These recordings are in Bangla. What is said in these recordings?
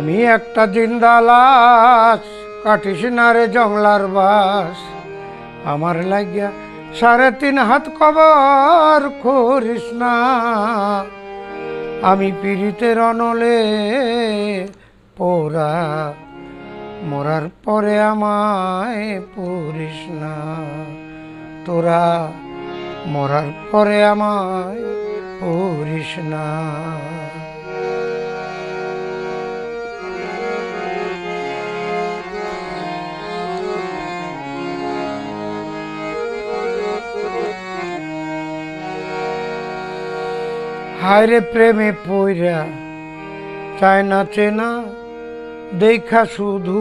আমি একটা জিন্দালাস কাটিস না রে জংলার বাস। আমার লাগিয়া সাড়ে তিন হাত কবর করিস না। আমি পীড়িতের অনলে পোরা মরার পরে আমায় পড়িস না। তোরা মরার পরে আমায় পড়িস না। হায়রে প্রেমে পইরা চায় না চেনা, দেখা শুধু।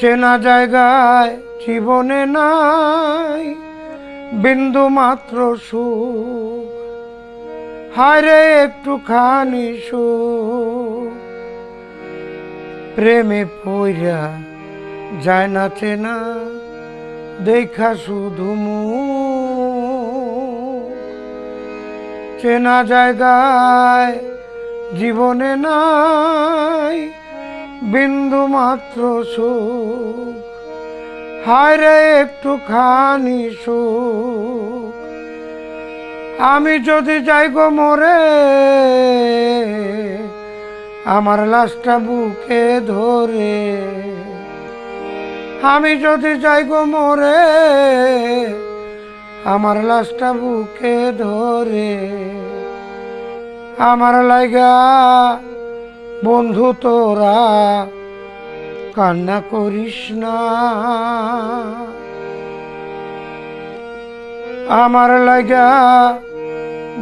চেনা জায়গায় জীবনে নাই, বিন্দু মাত্র সুখ হায়রে একটুখানি সুখ প্রেমে পইরা যায় না চেনা, দেখা শুধু মুখ। চেনা জায়গায়, জীবনে নাই বিন্দু মাত্র সুখ। হায় রে, একটুখানি সুখ। আমি যদি যাই গো মরে, আমার লাশটা বুকে ধরে। আমি যদি যাই গো মরে আমার লাশটা বুকে ধরে। আমার লাগা বন্ধু তোরা, কান্না করিস না। আমার লাগা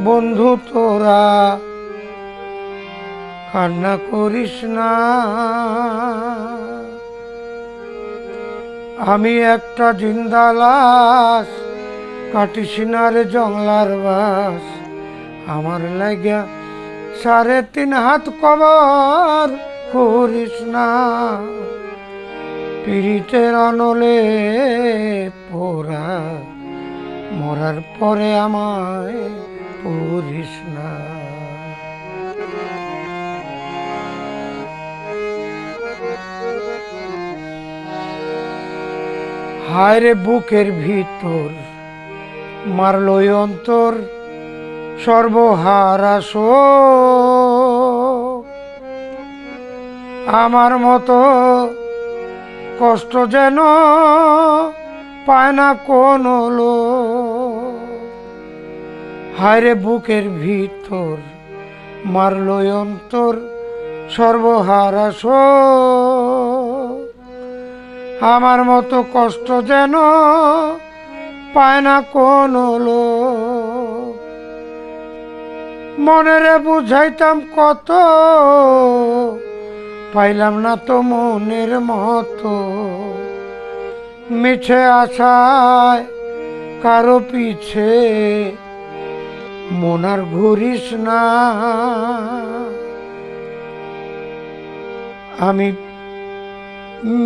বন্ধু তোরা, কান্না করিস না। আমি একটা জিন্দা লাশ কাটিস না রে জংলার বাস। আমার লাগা সাড়ে তিন হাত কবর করিস না। পীড়িতের অনলে পোড়া, মরার পরে আমায় পড়িস না। হায় রে বুকের ভিতর মারলো অন্তর সর্বহারা শোক। আমার মতো কষ্ট যেন পায় না কোনো হায়রে বুকের ভিতর মারলো অন্তর সর্বহারা শোক। আমার মতো কষ্ট যেন পায় না কোন লোক। মনেরে বুঝাইতাম কত, পাইলাম না তো মনের মতো। মিছে আশায় কারও পিছে মনার ঘুরিস না। আমি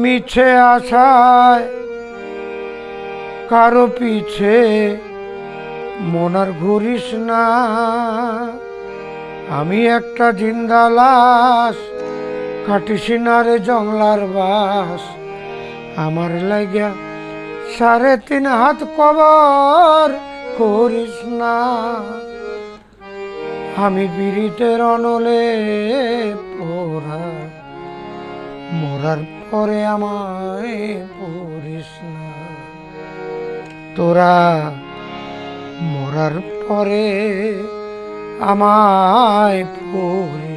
মিছে আশায় কারও পিছে মনার ঘুরিস না। আমি একটা জিন্দা লাশ, কাটিস না রে জংলার বাস। আমার লাগিয়া সাড়ে তিন হাত কবর করিস না। আমি বিড়িতের অনলে পোড়া, মরার পরে আমায় পড়িস না। তোরা মরার পরে আমায় না